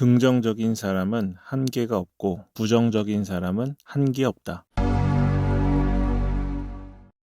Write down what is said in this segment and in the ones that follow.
긍정적인 사람은 한계가 없고 부정적인 사람은 한계 없다.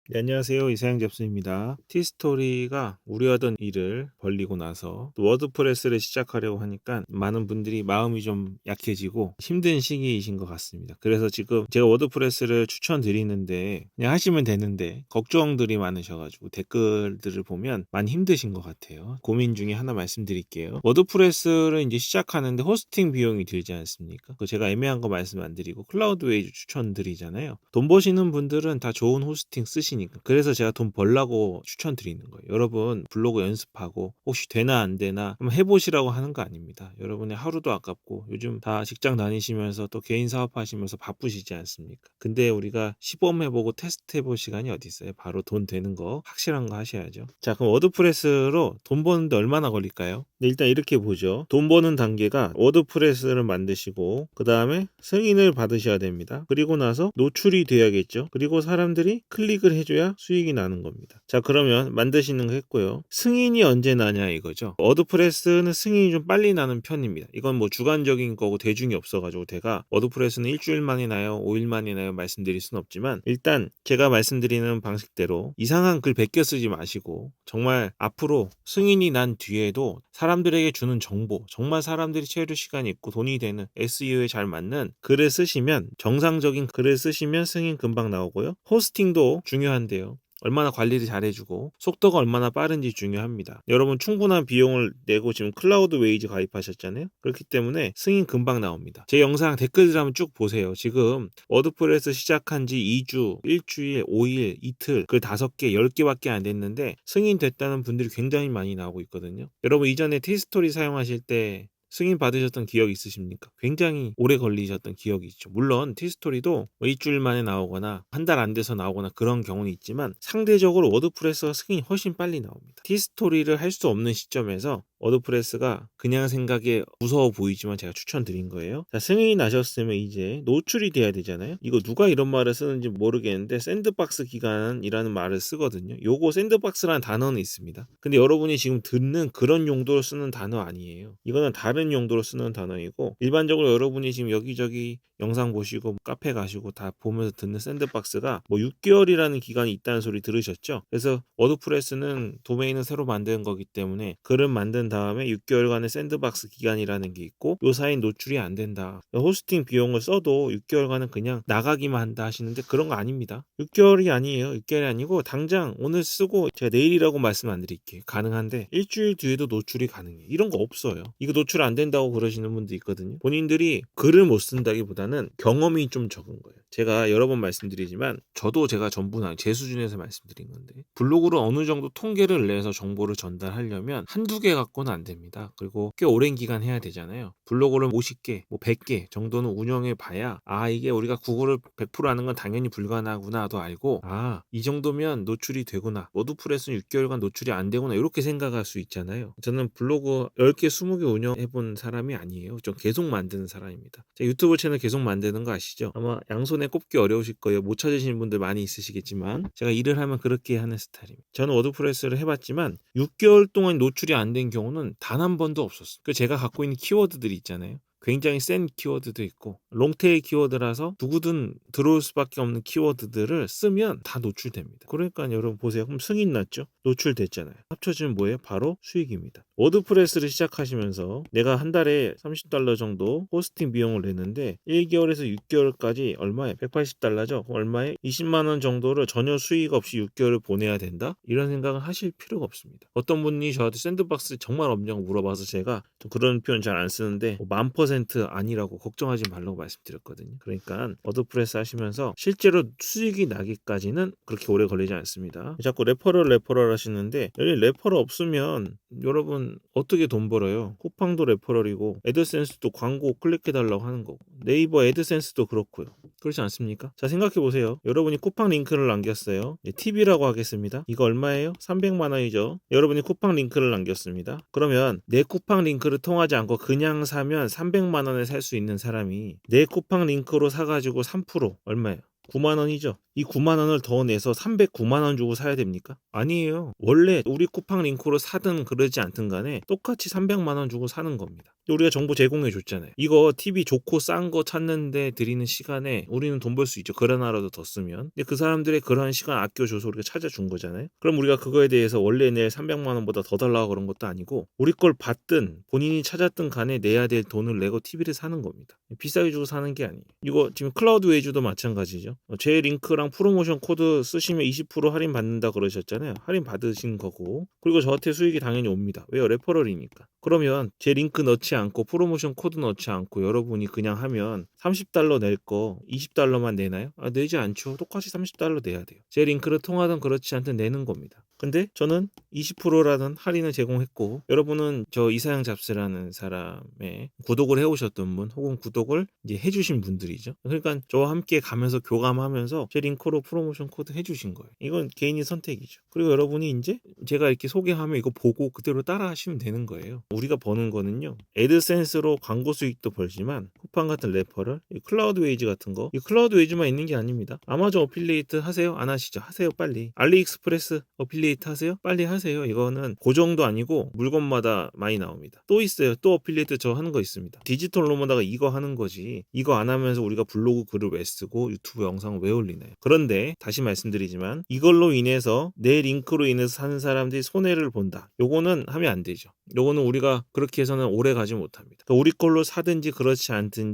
네, 안녕하세요. 이사영 접수입니다. 티스토리가 우려하던 일을 벌리고 나서 또 워드프레스를 시작하려고 하니까 많은 분들이 마음이 좀 약해지고 힘든 시기이신 것 같습니다. 그래서 지금 제가 워드프레스를 추천드리는데 그냥 하시면 되는데 걱정들이 많으셔가지고 댓글들을 보면 많이 힘드신 것 같아요. 고민 중에 하나 말씀드릴게요. 워드프레스를 이제 시작하는데 호스팅 비용이 들지 않습니까? 그 제가 애매한 거 말씀 안 드리고 클라우드웨이즈 추천드리잖아요. 돈 버시는 분들은 다 좋은 호스팅 쓰시 하 시니까 그래서 제가 돈 벌라고 추천드리는 거예요. 여러분 블로그 연습하고 혹시 되나 안 되나 한번 해보시라고 하는 거 아닙니다. 여러분의 하루도 아깝고 요즘 다 직장 다니시면서 또 개인 사업하시면서 바쁘시지 않습니까? 근데 우리가 시범 해보고 테스트 해볼 시간이 어디 있어요? 바로 돈 되는 거 확실한 거 하셔야죠. 자 그럼 워드프레스로 돈 버는데 얼마나 걸릴까요? 네, 일단 이렇게 보죠. 돈 버는 단계가 워드프레스를 만드시고 그 다음에 승인을 받으셔야 됩니다. 그리고 나서 노출이 돼야겠죠. 그리고 사람들이 클릭을 해 해줘야 수익이 나는 겁니다. 자 그러면 만드시는 거 했고요. 승인이 언제 나냐 이거죠. 워드프레스는 승인이 좀 빨리 나는 편입니다. 이건 뭐 주관적인 거고 대중이 없어가지고 제가 워드프레스는 일주일 만에 나요, 5일 만에 나요 말씀드릴 수는 없지만 일단 제가 말씀드리는 방식대로 이상한 글 베껴 쓰지 마시고 정말 앞으로 승인이 난 뒤에도 사람들에게 주는 정보 정말 사람들이 채울 시간이 있고 돈이 되는 SEO에 잘 맞는 글을 쓰시면 정상적인 글을 쓰시면 승인 금방 나오고요. 호스팅도 중요한 중요 한데요. 얼마나 관리를 잘해주고 속도가 얼마나 빠른지 중요합니다. 여러분 충분한 비용을 내고 지금 클라우드 웨이즈 가입하셨잖아요. 그렇기 때문에 승인 금방 나옵니다. 제 영상 댓글들 한번 쭉 보세요. 지금 워드프레스 시작한 지 2주, 1주일, 5일, 이틀, 그 5개, 10개밖에 안 됐는데 승인 됐다는 분들이 굉장히 많이 나오고 있거든요. 여러분 이전에 티스토리 사용하실 때 승인 받으셨던 기억 있으십니까? 굉장히 오래 걸리셨던 기억이 있죠. 물론 티스토리도 뭐 일주일 만에 나오거나 한 달 안 돼서 나오거나 그런 경우는 있지만 상대적으로 워드프레스가 승인이 훨씬 빨리 나옵니다. 티스토리를 할 수 없는 시점에서 워드프레스가 그냥 생각에 무서워 보이지만 제가 추천드린 거예요. 자, 승인이 나셨으면 이제 노출이 돼야 되잖아요. 이거 누가 이런 말을 쓰는지 모르겠는데 샌드박스 기간이라는 말을 쓰거든요. 요거 샌드박스라는 단어는 있습니다. 근데 여러분이 지금 듣는 그런 용도로 쓰는 단어 아니에요. 이거는 다른 용도로 쓰는 단어이고 일반적으로 여러분이 지금 여기저기 영상 보시고 뭐 카페 가시고 다 보면서 듣는 샌드박스가 뭐 6개월이라는 기간이 있다는 소리 들으셨죠? 그래서 워드프레스는 도메인을 새로 만든 거기 때문에 글을 만든 다음에 6개월간의 샌드박스 기간이라는 게 있고 요 사이 노출이 안 된다. 호스팅 비용을 써도 6개월간은 그냥 나가기만 한다 하시는데 그런 거 아닙니다. 6개월이 아니에요. 6개월이 아니고 당장 오늘 쓰고 제가 내일이라고 말씀 안 드릴게요. 가능한데 일주일 뒤에도 노출이 가능해. 이런 거 없어요. 이거 노출 안 된다고 그러시는 분도 있거든요. 본인들이 글을 못 쓴다기보다는 경험이 좀 적은 거예요. 제가 여러 번 말씀드리지만 저도 제가 전부 제 수준에서 말씀드린 건데 블로그로 어느 정도 통계를 내서 정보를 전달하려면 한두 개 갖고 갖고는 안 됩니다. 그리고 꽤 오랜 기간 해야 되잖아요. 블로그를 50개, 뭐 100개 정도는 운영해 봐야 아 이게 우리가 구글을 100% 하는 건 당연히 불가능하구나도 알고 아 이 정도면 노출이 되구나. 워드프레스는 6개월간 노출이 안 되구나 이렇게 생각할 수 있잖아요. 저는 블로그 10개, 20개 운영해 본 사람이 아니에요. 좀 계속 만드는 사람입니다. 제 유튜브 채널 계속 만드는 거 아시죠? 아마 양손 에 꼽기 어려우실 거예요. 못 찾으시는 분들 많이 있으시겠지만 제가 일을 하면 그렇게 하는 스타일입니다. 저는 워드프레스를 해봤지만 6개월 동안 노출이 안된 경우 경우는 단 한 번도 없었어요. 그 제가 갖고 있는 키워드들이 있잖아요. 굉장히 센 키워드도 있고 롱테일 키워드라서 누구든 들어올 수밖에 없는 키워드들을 쓰면 다 노출됩니다. 그러니까 여러분 보세요. 그럼 승인 났죠? 노출됐잖아요. 합쳐지면 뭐예요? 바로 수익입니다. 워드프레스를 시작하시면서 내가 한 달에 30달러 정도 호스팅 비용을 내는데 1개월에서 6개월까지 얼마에? 180달러죠? 얼마에? 20만 원 정도를 전혀 수익 없이 6개월을 보내야 된다? 이런 생각을 하실 필요가 없습니다. 어떤 분이 저한테 샌드박스 정말 없냐고 물어봐서 제가 그런 표현 잘 안 쓰는데 만 퍼센트 아니라고 걱정하지 말라고 말씀드렸거든요. 그러니까 워드프레스 하시면서 실제로 수익이 나기까지는 그렇게 오래 걸리지 않습니다. 자꾸 레퍼럴 레퍼럴 하시는데 여기 레퍼럴 없으면 여러분 어떻게 돈 벌어요? 쿠팡도 레퍼럴이고 애드센스도 광고 클릭해달라고 하는 거고 네이버 애드센스도 그렇고요. 그렇지 않습니까? 자 생각해 보세요. 여러분이 쿠팡 링크를 남겼어요. TV라고 하겠습니다. 이거 얼마예요? 300만 원이죠. 여러분이 쿠팡 링크를 남겼습니다. 그러면 내 쿠팡 링크를 통하지 않고 그냥 사면 300만 원에 살 수 있는 사람이 내 쿠팡 링크로 사가지고 3% 얼마예요? 9만 원이죠. 이 9만 원을 더 내서 309만 원 주고 사야 됩니까? 아니에요. 원래 우리 쿠팡 링크로 사든 그러지 않든 간에 똑같이 300만 원 주고 사는 겁니다. 우리가 정보 제공해 줬잖아요. 이거 TV 좋고 싼 거 찾는데 드리는 시간에 우리는 돈 벌 수 있죠. 그런 하나라도 더 쓰면. 근데 그 사람들의 그런 시간 아껴줘서 우리가 찾아준 거잖아요. 그럼 우리가 그거에 대해서 원래 낼 300만 원보다 더 달라고 그런 것도 아니고 우리 걸 받든 본인이 찾았든 간에 내야 될 돈을 내고 TV를 사는 겁니다. 비싸게 주고 사는 게 아니에요. 이거 지금 클라우드 웨이즈도 마찬가지죠. 어, 제 링크랑 프로모션 코드 쓰시면 20% 할인 받는다 그러셨잖아요. 할인 받으신 거고. 그리고 저한테 수익이 당연히 옵니다. 왜요? 레퍼럴이니까. 그러면 제 링크 넣지 않고 프로모션 코드 넣지 않고 여러분이 그냥 하면 30달러 낼 거 20달러만 내나요? 아, 내지 않죠. 똑같이 30달러 내야 돼요. 제 링크를 통하든 그렇지 않든 내는 겁니다. 근데 저는 20%라는 할인을 제공했고 여러분은 저 이사양 잡스라는 사람의 구독을 해오셨던 분 혹은 구독을 이제 해주신 분들이죠. 그러니까 저와 함께 가면서 교감하면서 제 링크로 프로모션 코드 해주신 거예요. 이건 개인의 선택이죠. 그리고 여러분이 이제 제가 이렇게 소개하면 이거 보고 그대로 따라 하시면 되는 거예요. 우리가 버는 거는요. 애드센스로 광고 수익도 벌지만 쿠팡 같은 레퍼럴, 이 클라우드 웨이즈 같은 거, 이 클라우드 웨이즈만 있는 게 아닙니다. 아마존 어필리에이트 하세요? 안 하시죠? 하세요 빨리. 알리익스프레스 어필리에이트 하세요? 빨리 하세요. 이거는 고정도 아니고 물건마다 많이 나옵니다. 또 있어요. 또 어필리에이트 저 하는 거 있습니다. 디지털 로머다가 이거 하는 거지. 이거 안 하면서 우리가 블로그 글을 왜 쓰고 유튜브 영상을 왜 올리나요? 그런데 다시 말씀드리지만 이걸로 인해서 내 링크로 인해서 사는 사람들이 손해를 본다. 요거는 하면 안 되죠. 요거는 우리가 그렇게 해서는 오래 가지 못합니다. 그러니까 우리 걸로 사든지 그렇지 않든지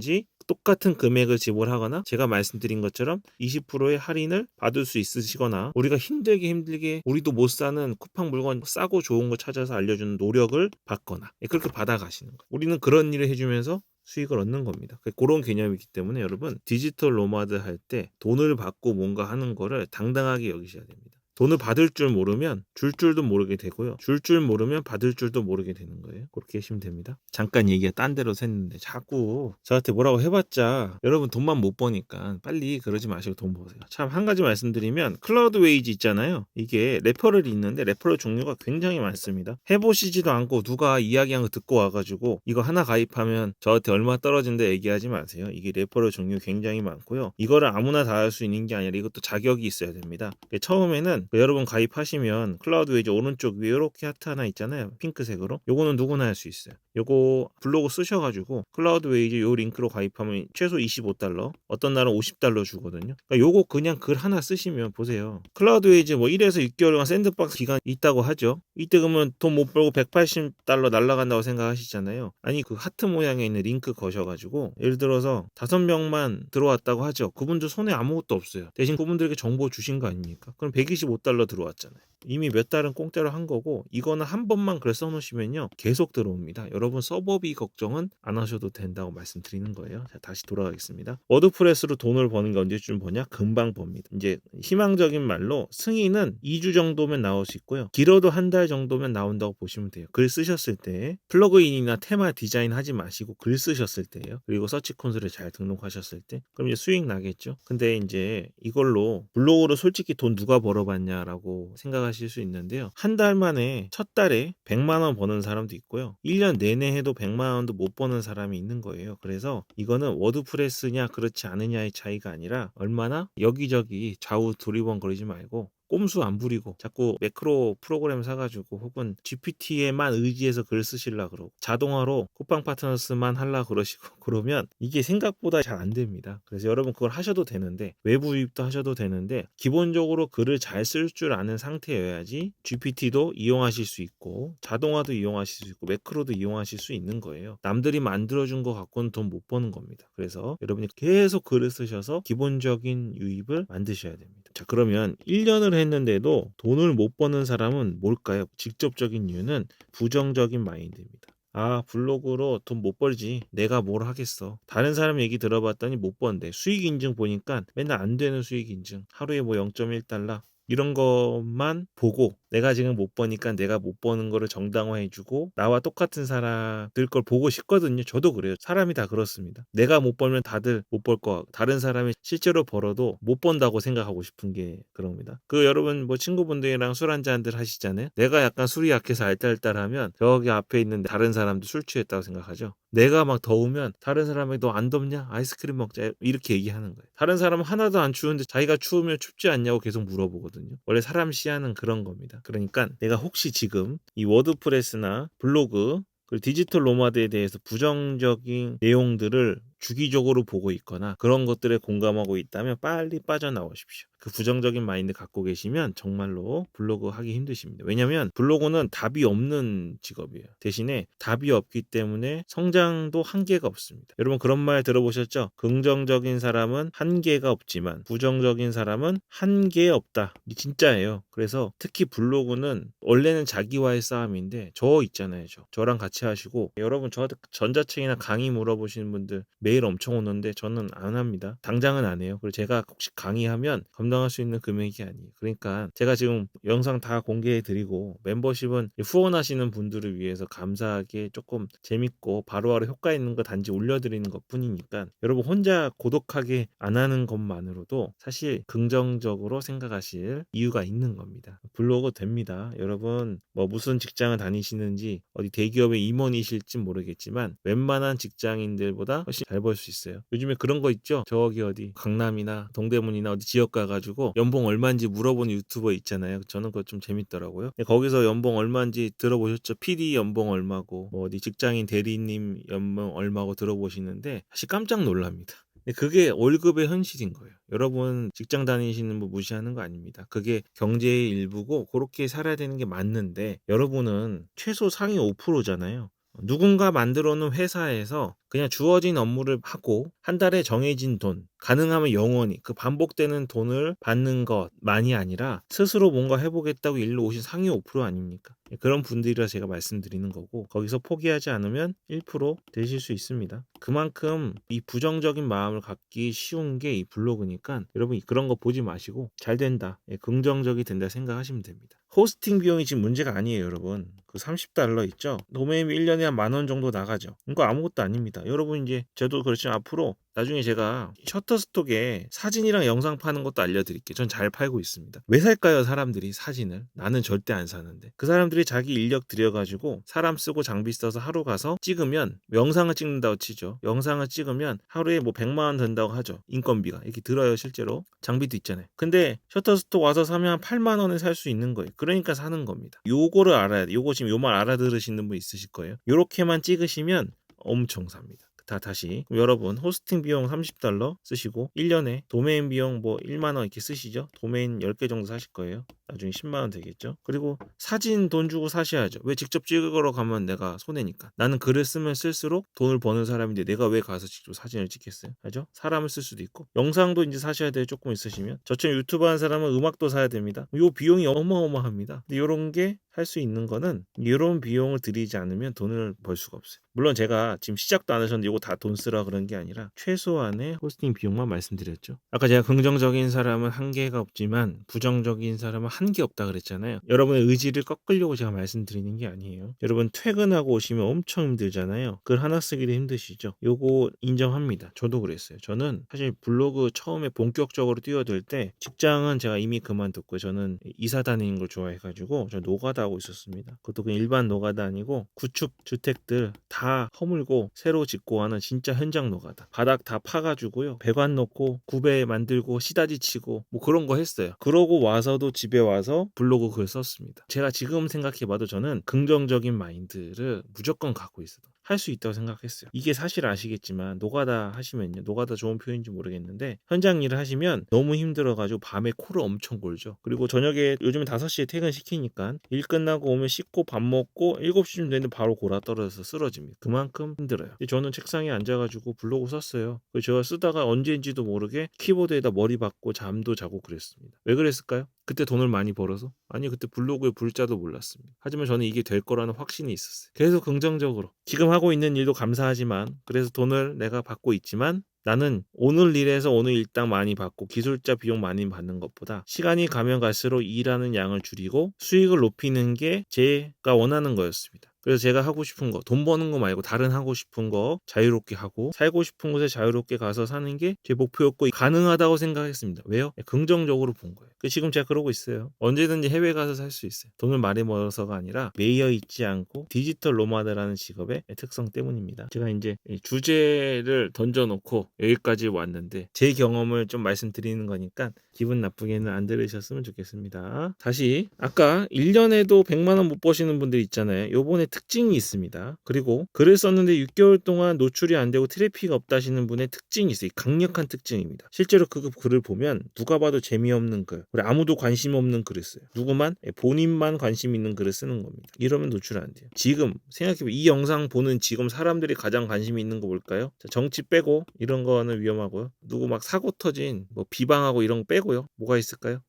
똑같은 금액을 지불하거나 제가 말씀드린 것처럼 20%의 할인을 받을 수 있으시거나 우리가 힘들게 힘들게 우리도 못 사는 쿠팡 물건 싸고 좋은 거 찾아서 알려주는 노력을 받거나 예, 그렇게 받아가시는 거예요. 우리는 그런 일을 해주면서 수익을 얻는 겁니다. 그런 개념이기 때문에 여러분 디지털 노마드 할 때 돈을 받고 뭔가 하는 거를 당당하게 여기셔야 됩니다. 돈을 받을 줄 모르면 줄 줄도 모르게 되고요. 줄 줄 모르면 받을 줄도 모르게 되는 거예요. 그렇게 하시면 됩니다. 잠깐 얘기가 딴 데로 샜는데 자꾸 저한테 뭐라고 해봤자 여러분 돈만 못 버니까 빨리 그러지 마시고 돈 버세요. 참 한 가지 말씀드리면 클라우드 웨이즈 있잖아요. 이게 레퍼럴이 있는데 레퍼럴 종류가 굉장히 많습니다. 해보시지도 않고 누가 이야기한 거 듣고 와가지고 이거 하나 가입하면 저한테 얼마 떨어진다 얘기하지 마세요. 이게 레퍼럴 종류 굉장히 많고요. 이거를 아무나 다 할 수 있는 게 아니라 이것도 자격이 있어야 됩니다. 처음에는 그 여러분 가입하시면 클라우드 웨이즈 오른쪽 위에 이렇게 하트 하나 있잖아요. 핑크색으로. 요거는 누구나 할 수 있어요. 요거 블로그 쓰셔가지고 클라우드 웨이즈 요 링크로 가입하면 최소 25달러, 어떤 날은 50달러 주거든요. 그러니까 요거 그냥 글 하나 쓰시면 보세요. 클라우드 웨이즈 뭐 1에서 6개월간 샌드박스 기간 있다고 하죠. 이때 그러면 돈 못 벌고 180달러 날라간다고 생각하시잖아요. 아니 그 하트 모양에 있는 링크 거셔가지고 예를 들어서 다섯 명만 들어왔다고 하죠. 그분들 손에 아무것도 없어요. 대신 그분들에게 정보 주신 거 아닙니까? 그럼 125 달러 들어왔잖아요. 이미 몇 달은 공짜로 한 거고 이거는 한 번만 글 써놓으시면요 계속 들어옵니다. 여러분 서버비 걱정은 안 하셔도 된다고 말씀드리는 거예요. 자 다시 돌아가겠습니다. 워드프레스로 돈을 버는 게 언제쯤 버냐? 금방 법니다. 이제 희망적인 말로 승인은 2주 정도면 나올 수 있고요. 길어도 한 달 정도면 나온다고 보시면 돼요. 글 쓰셨을 때 플러그인이나 테마 디자인 하지 마시고 글 쓰셨을 때요. 그리고 서치 콘솔에 잘 등록하셨을 때 그럼 이제 수익 나겠죠. 근데 이제 이걸로 블로그로 솔직히 돈 누가 벌어봤냐 라고 생각하실 수 있는데요. 한 달 만에 첫 달에 100만 원 버는 사람도 있고요. 1년 내내 해도 100만 원도 못 버는 사람이 있는 거예요. 그래서 이거는 워드프레스냐 그렇지 않느냐의 차이가 아니라 얼마나 여기저기 좌우 두리번거리지 말고 꼼수 안 부리고 자꾸 매크로 프로그램 사가지고 혹은 GPT에만 의지해서 글 쓰실라 그러고 자동화로 쿠팡 파트너스만 할라 그러시고 그러면 이게 생각보다 잘 안 됩니다. 그래서 여러분 그걸 하셔도 되는데 외부 유입도 하셔도 되는데 기본적으로 글을 잘 쓸 줄 아는 상태여야지 GPT도 이용하실 수 있고 자동화도 이용하실 수 있고 매크로도 이용하실 수 있는 거예요. 남들이 만들어준 거 갖고는 돈 못 버는 겁니다. 그래서 여러분이 계속 글을 쓰셔서 기본적인 유입을 만드셔야 됩니다. 자, 그러면 1년을 했는데도 돈을 못 버는 사람은 뭘까요? 직접적인 이유는 부정적인 마인드입니다. 아, 블로그로 돈 못 벌지. 내가 뭘 하겠어. 다른 사람 얘기 들어봤더니 못 번대. 수익 인증 보니까 맨날 안 되는 수익 인증. 하루에 뭐 0.1달러. 이런 것만 보고 내가 지금 못 버니까 내가 못 버는 거를 정당화해주고 나와 똑같은 사람들 걸 보고 싶거든요. 저도 그래요. 사람이 다 그렇습니다. 내가 못 벌면 다들 못 벌 거, 다른 사람이 실제로 벌어도 못 번다고 생각하고 싶은 게 그럽니다. 그 여러분 뭐 친구분들이랑 술 한잔들 하시잖아요. 내가 약간 술이 약해서 알딸딸하면 저기 앞에 있는 다른 사람도 술 취했다고 생각하죠. 내가 막 더우면 다른 사람이 너 안 덥냐? 아이스크림 먹자. 이렇게 얘기하는 거예요. 다른 사람은 하나도 안 추운데 자기가 추우면 춥지 않냐고 계속 물어보거든요. 원래 사람 시야는 그런 겁니다. 그러니까 내가 혹시 지금 이 워드프레스나 블로그 그리고 디지털 노마드에 대해서 부정적인 내용들을 주기적으로 보고 있거나 그런 것들에 공감하고 있다면 빨리 빠져나오십시오. 그 부정적인 마인드 갖고 계시면 정말로 블로그 하기 힘드십니다. 왜냐면 블로그는 답이 없는 직업이에요. 대신에 답이 없기 때문에 성장도 한계가 없습니다. 여러분 그런 말 들어보셨죠? 긍정적인 사람은 한계가 없지만 부정적인 사람은 한계 없다. 이 진짜예요. 그래서 특히 블로그는 원래는 자기와의 싸움인데 저 있잖아요. 저. 저랑 같이 하시고 여러분 저한테 전자책이나 강의 물어보시는 분들 메일 엄청 오는데 저는 안 합니다. 당장은 안 해요. 그리고 제가 혹시 강의하면 감당할 수 있는 금액이 아니에요. 그러니까 제가 지금 영상 다 공개해 드리고 멤버십은 후원하시는 분들을 위해서 감사하게 조금 재밌고 바로바로 효과 있는 거 단지 올려드리는 것 뿐이니까 여러분 혼자 고독하게 안 하는 것만으로도 사실 긍정적으로 생각하실 이유가 있는 겁니다. 블로그 됩니다. 여러분 뭐 무슨 직장을 다니시는지 어디 대기업의 임원이실지 모르겠지만 웬만한 직장인들보다 훨씬 잘벌 수 있어요. 요즘에 그런 거 있죠? 저기 어디 강남이나 동대문이나 어디 지역 가가지고 연봉 얼마인지 물어보는 유튜버 있잖아요. 저는 그거 좀 재밌더라고요. 근데 거기서 연봉 얼마인지 들어보셨죠? PD 연봉 얼마고 뭐 어디 직장인 대리님 연봉 얼마고 들어보시는데 사실 깜짝 놀랍니다. 근데 그게 월급의 현실인 거예요. 여러분 직장 다니시는 분 무시하는 거 아닙니다. 그게 경제의 일부고 그렇게 살아야 되는 게 맞는데 여러분은 최소 상위 5%잖아요. 누군가 만들어 놓은 회사에서 그냥 주어진 업무를 하고 한 달에 정해진 돈, 가능하면 영원히 그 반복되는 돈을 받는 것만이 아니라 스스로 뭔가 해보겠다고 일로 오신 상위 5% 아닙니까? 그런 분들이라 제가 말씀드리는 거고 거기서 포기하지 않으면 1% 되실 수 있습니다. 그만큼 이 부정적인 마음을 갖기 쉬운 게 이 블로그니까 여러분 그런 거 보지 마시고 잘 된다, 예, 긍정적이 된다 생각하시면 됩니다. 호스팅 비용이 지금 문제가 아니에요, 여러분. 그 30달러 있죠? 도메인이 1년에 한 만 원 정도 나가죠. 이거 아무것도 아닙니다. 여러분 이제 저도 그렇지만 앞으로 나중에 제가 셔터스톡에 사진이랑 영상 파는 것도 알려드릴게요. 전 잘 팔고 있습니다. 왜 살까요, 사람들이 사진을? 나는 절대 안 사는데. 그 사람들이 자기 인력 들여가지고 사람 쓰고 장비 써서 하루 가서 찍으면 영상을 찍는다고 치죠. 영상을 찍으면 하루에 뭐 100만 원 든다고 하죠. 인건비가. 이렇게 들어요, 실제로. 장비도 있잖아요. 근데 셔터스톡 와서 사면 한 8만 원에 살 수 있는 거예요. 그러니까 사는 겁니다. 요거를 알아야 돼. 요거 지금 요 말 알아들으시는 분 있으실 거예요. 요렇게만 찍으시면 엄청 삽니다. 다 다시 여러분 호스팅 비용 30달러 쓰시고 1년에 도메인 비용 뭐 1만 원 이렇게 쓰시죠? 도메인 10개 정도 사실 거예요 나중에 10만 원 되겠죠? 그리고 사진 돈 주고 사셔야죠. 왜 직접 찍으러 가면 내가 손해니까. 나는 글을 쓰면 쓸수록 돈을 버는 사람인데 내가 왜 가서 직접 사진을 찍겠어요? 알죠? 사람을 쓸 수도 있고. 영상도 이제 사셔야 돼요 조금 있으시면. 저처럼 유튜브 하는 사람은 음악도 사야 됩니다. 요 비용이 어마어마합니다. 요런 게 할 수 있는 거는 이런 비용을 들이지 않으면 돈을 벌 수가 없어요. 물론 제가 지금 시작도 안 하셨는데 이거 다 돈 쓰라 그런 게 아니라 최소한의 호스팅 비용만 말씀드렸죠. 아까 제가 긍정적인 사람은 한계가 없지만 부정적인 사람은 한계 없다 그랬잖아요. 여러분의 의지를 꺾으려고 제가 말씀드리는 게 아니에요. 여러분 퇴근하고 오시면 엄청 힘들잖아요. 글 하나 쓰기도 힘드시죠. 요거 인정합니다. 저도 그랬어요. 저는 사실 블로그 처음에 본격적으로 뛰어들 때 직장은 제가 이미 그만뒀고 저는 이사 다니는 걸 좋아해가지고 저 노가다 하고 있었습니다. 그것도 그냥 일반 노가다 아니고 구축 주택들 다 허물고 새로 짓고 하는 진짜 현장 노가다. 바닥 다 파가지고요. 배관 넣고 구배 만들고 시다지 치고 뭐 그런 거 했어요. 그러고 와서도 집에 와서 블로그 글 썼습니다. 제가 지금 생각해봐도 저는 긍정적인 마인드를 무조건 갖고 있어요. 할 수 있다고 생각했어요. 이게 사실 아시겠지만 노가다 하시면요. 노가다 좋은 표현인지 모르겠는데 현장 일을 하시면 너무 힘들어가지고 밤에 코를 엄청 골죠. 그리고 저녁에 요즘에 5시에 퇴근시키니까 일 끝나고 오면 씻고 밥 먹고 7시쯤 되는데 바로 골아 떨어져서 쓰러집니다. 그만큼 힘들어요. 저는 책상에 앉아가지고 블로그 썼어요. 제가 쓰다가 언제인지도 모르게 키보드에다 머리 박고 잠도 자고 그랬습니다. 왜 그랬을까요? 그때 돈을 많이 벌어서? 아니 그때 블로그에 불자도 몰랐습니다. 하지만 저는 이게 될 거라는 확신이 있었어요. 계속 긍정적으로 지금 하고 있는 일도 감사하지만 그래서 돈을 내가 받고 있지만 나는 오늘 일해서 오늘 일당 많이 받고 기술자 비용 많이 받는 것보다 시간이 가면 갈수록 일하는 양을 줄이고 수익을 높이는 게 제가 원하는 거였습니다. 그래서 제가 하고 싶은 거, 돈 버는 거 말고 다른 하고 싶은 거 자유롭게 하고 살고 싶은 곳에 자유롭게 가서 사는 게 제 목표였고 가능하다고 생각했습니다. 왜요? 네, 긍정적으로 본 거예요. 그 지금 제가 그러고 있어요. 언제든지 해외 가서 살 수 있어요. 돈을 많이 벌어서가 아니라 매여 있지 않고 디지털 노마드라는 직업의 특성 때문입니다. 제가 이제 이 주제를 던져놓고 여기까지 왔는데 제 경험을 좀 말씀드리는 거니까 기분 나쁘게는 안 들으셨으면 좋겠습니다. 다시 아까 1년에도 100만 원 못 버시는 분들 있잖아요. 요번에 특징이 있습니다. 그리고 글을 썼는데 6개월 동안 노출이 안 되고 트래픽이 없다 하시는 분의 특징이 있어요. 강력한 특징입니다. 실제로 그 글을 보면 누가 봐도 재미없는 글, 우리 아무도 관심 없는 글을 써요. 누구만 예, 본인만 관심 있는 글을 쓰는 겁니다. 이러면 노출 안 돼요. 지금 생각해보면 이 영상 보는 지금 사람들이 가장 관심 있는 거 뭘까요? 자, 정치 빼고 이런 거는 위험하고요. 누구 막 사고 터진 뭐 비방하고 이런 거 빼고요. 뭐가 있을까요?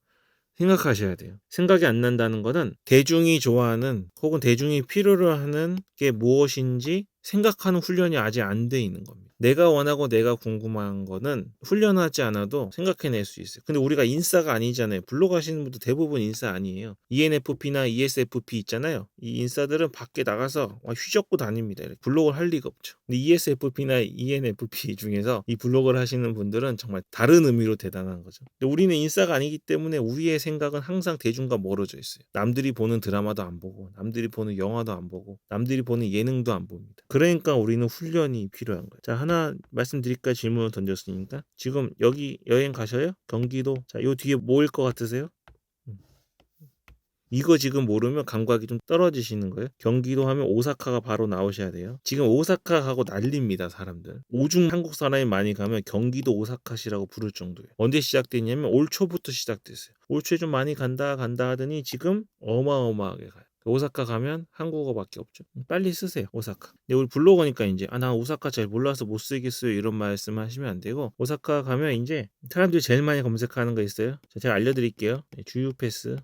생각하셔야 돼요. 생각이 안 난다는 거는 대중이 좋아하는 혹은 대중이 필요로 하는 게 무엇인지 생각하는 훈련이 아직 안 돼 있는 겁니다. 내가 원하고 내가 궁금한 거는 훈련하지 않아도 생각해낼 수 있어요. 근데 우리가 인싸가 아니잖아요. 블로그 하시는 분도 대부분 인싸 아니에요. ENFP나 ESFP 있잖아요. 이 인싸들은 밖에 나가서 휘젓고 다닙니다. 블로그를 할 리가 없죠. 근데 ESFP나 ENFP 중에서 이 블로그를 하시는 분들은 정말 다른 의미로 대단한 거죠. 근데 우리는 인싸가 아니기 때문에 우리의 생각은 항상 대중과 멀어져 있어요. 남들이 보는 드라마도 안 보고, 남들이 보는 영화도 안 보고, 남들이 보는 예능도 안 봅니다. 그러니까 우리는 훈련이 필요한 거예요. 자, 하나 말씀드릴까 질문을 던졌으니까 지금 여기 여행 가셔요? 경기도. 자, 요 뒤에 뭐일 것 같으세요? 음. 이거 지금 모르면 감각이 좀 떨어지시는 거예요. 경기도 하면 오사카가 바로 나오셔야 돼요. 지금 오사카 하고 난립니다, 사람들. 오중 한국 사람이 많이 가면 경기도 오사카시라고 부를 정도예요. 언제 시작됐냐면 올 초부터 시작됐어요. 올 초에 좀 많이 간다 간다 하더니 지금 어마어마하게 가요. 오사카 가면 한국어밖에 없죠. 빨리 쓰세요. 오사카. 근데 우리 블로거니까 이제 아 나 오사카 잘 몰라서 못 쓰겠어요 이런 말씀 하시면 안 되고 오사카 가면 이제 사람들이 제일 많이 검색하는 거 있어요. 자, 제가 알려드릴게요. 네, 주유 패스.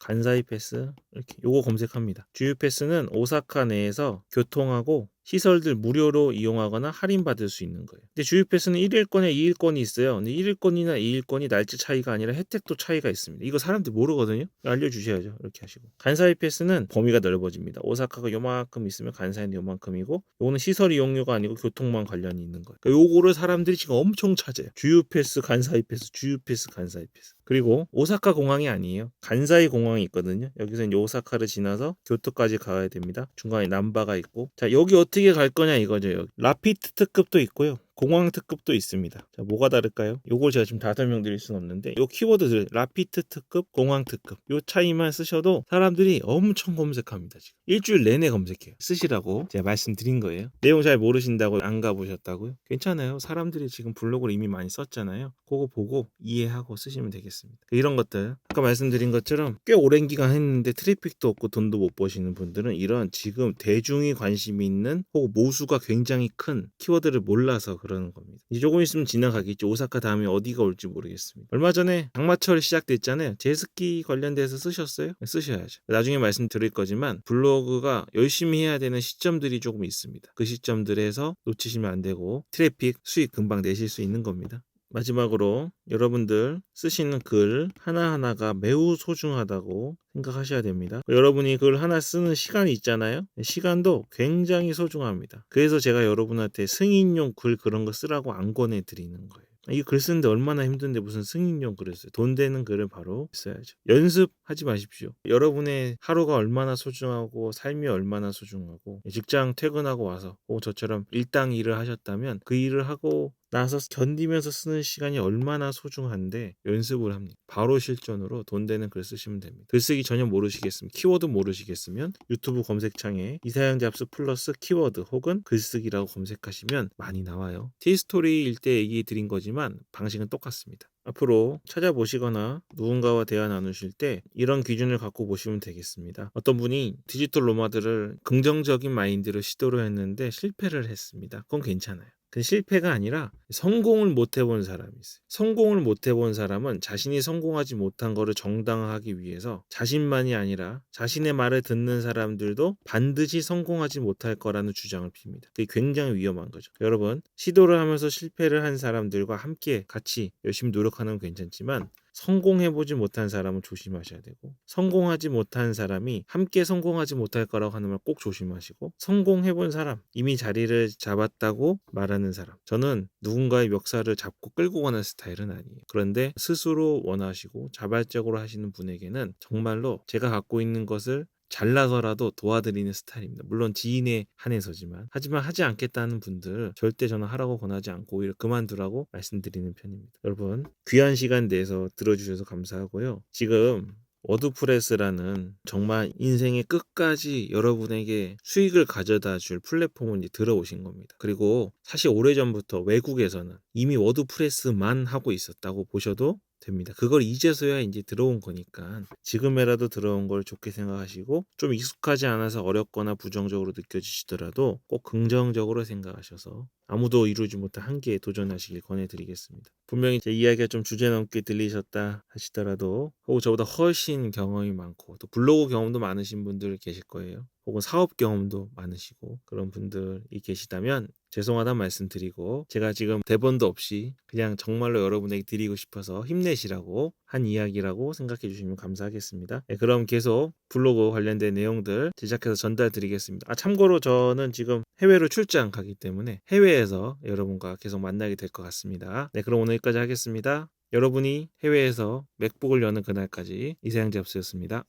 간사이 패스 이렇게 요거 검색합니다. 주유 패스는 오사카 내에서 교통하고 시설들 무료로 이용하거나 할인받을 수 있는 거예요. 근데 주유 패스는 1일권에 2일권이 있어요. 근데 1일권이나 2일권이 날짜 차이가 아니라 혜택도 차이가 있습니다. 이거 사람들이 모르거든요. 알려주셔야죠. 이렇게 하시고. 간사이 패스는 범위가 넓어집니다. 오사카가 요만큼 있으면 간사이는 요만큼이고 요거는 시설 이용료가 아니고 교통만 관련이 있는 거예요. 그러니까 요거를 사람들이 지금 엄청 찾아요. 주유 패스, 간사이 패스, 주유 패스, 간사이 패스. 그리고 오사카 공항이 아니에요. 간사이 공항이 있거든요. 여기서 이제 오사카를 지나서 교토까지 가야 됩니다. 중간에 남바가 있고. 자, 여기 어떻게 갈 거냐 이거죠. 여기. 라피트 특급도 있고요. 공항 특급도 있습니다. 자, 뭐가 다를까요? 요걸 제가 지금 다 설명드릴 수는 없는데 요 키워드들 라피트 특급, 공항 특급 요 차이만 쓰셔도 사람들이 엄청 검색합니다. 지금 일주일 내내 검색해요. 쓰시라고 제가 말씀드린 거예요. 내용 잘 모르신다고 안 가보셨다고요? 괜찮아요. 사람들이 지금 블로그를 이미 많이 썼잖아요. 그거 보고 이해하고 쓰시면 되겠습니다. 이런 것들 아까 말씀드린 것처럼 꽤 오랜 기간 했는데 트래픽도 없고 돈도 못 버시는 분들은 이런 지금 대중이 관심이 있는 혹은 모수가 굉장히 큰 키워드를 몰라서 그러는 겁니다. 이제 조금 있으면 지나가겠죠. 오사카 다음에 어디가 올지 모르겠습니다. 얼마 전에 장마철 시작됐잖아요. 제스키 관련돼서 쓰셨어요? 네, 쓰셔야죠. 나중에 말씀드릴 거지만 블로그가 열심히 해야 되는 시점들이 조금 있습니다. 그 시점들에서 놓치시면 안 되고 트래픽 수익 금방 내실 수 있는 겁니다. 마지막으로 여러분들 쓰시는 글 하나하나가 매우 소중하다고 생각하셔야 됩니다. 여러분이 글 하나 쓰는 시간이 있잖아요. 시간도 굉장히 소중합니다. 그래서 제가 여러분한테 승인용 글 그런 거 쓰라고 안 권해드리는 거예요. 이 글 쓰는데 얼마나 힘든데 무슨 승인용 글을 써요. 돈 되는 글을 바로 써야죠. 연습하지 마십시오. 여러분의 하루가 얼마나 소중하고 삶이 얼마나 소중하고 직장 퇴근하고 와서 꼭 저처럼 일당 일을 하셨다면 그 일을 하고 나서 견디면서 쓰는 시간이 얼마나 소중한데 연습을 합니다. 바로 실전으로 돈 되는 글 쓰시면 됩니다. 글쓰기 전혀 모르시겠으면 키워드 모르시겠으면 유튜브 검색창에 이사양 잡스 플러스 키워드 혹은 글쓰기라고 검색하시면 많이 나와요. 티스토리일 때 얘기 드린 거지만 방식은 똑같습니다. 앞으로 찾아보시거나 누군가와 대화 나누실 때 이런 기준을 갖고 보시면 되겠습니다. 어떤 분이 디지털 로마드를 긍정적인 마인드로 시도를 했는데 실패를 했습니다. 그건 괜찮아요. 근데 실패가 아니라 성공을 못 해본 사람이 있어요. 성공을 못 해본 사람은 자신이 성공하지 못한 거를 정당화하기 위해서 자신만이 아니라 자신의 말을 듣는 사람들도 반드시 성공하지 못할 거라는 주장을 핍니다. 그게 굉장히 위험한 거죠. 여러분, 시도를 하면서 실패를 한 사람들과 함께 같이 열심히 노력하는 건 괜찮지만 성공해보지 못한 사람은 조심하셔야 되고 성공하지 못한 사람이 함께 성공하지 못할 거라고 하는 말 꼭 조심하시고 성공해본 사람 이미 자리를 잡았다고 말하는 사람. 저는 누군가의 멱살을 잡고 끌고 가는 스타일은 아니에요. 그런데 스스로 원하시고 자발적으로 하시는 분에게는 정말로 제가 갖고 있는 것을 잘나서라도 도와드리는 스타일입니다. 물론 지인에 한해서지만 하지만 하지 않겠다는 분들 절대 저는 하라고 권하지 않고 오히려 그만두라고 말씀드리는 편입니다. 여러분 귀한 시간 내서 들어주셔서 감사하고요. 지금 워드프레스라는 정말 인생의 끝까지 여러분에게 수익을 가져다 줄 플랫폼을 이제 들어오신 겁니다. 그리고 사실 오래전부터 외국에서는 이미 워드프레스만 하고 있었다고 보셔도 됩니다. 그걸 이제서야 이제 들어온 거니까 지금에라도 들어온 걸 좋게 생각하시고 좀 익숙하지 않아서 어렵거나 부정적으로 느껴지시더라도 꼭 긍정적으로 생각하셔서 아무도 이루지 못한 한계에 도전하시길 권해드리겠습니다. 분명히 제 이야기가 좀 주제넘게 들리셨다 하시더라도 혹은 저보다 훨씬 경험이 많고 또 블로그 경험도 많으신 분들 계실 거예요. 혹은 사업 경험도 많으시고 그런 분들이 계시다면 죄송하다는 말씀 드리고 제가 지금 대본도 없이 그냥 정말로 여러분에게 드리고 싶어서 힘내시라고 한 이야기라고 생각해 주시면 감사하겠습니다. 네, 그럼 계속 블로그 관련된 내용들 제작해서 전달 드리겠습니다. 아, 참고로 저는 지금 해외로 출장 가기 때문에 해외에서 여러분과 계속 만나게 될 것 같습니다. 네, 그럼 오늘 여기까지 하겠습니다. 여러분이 해외에서 맥북을 여는 그날까지 이세영 잡스였습니다.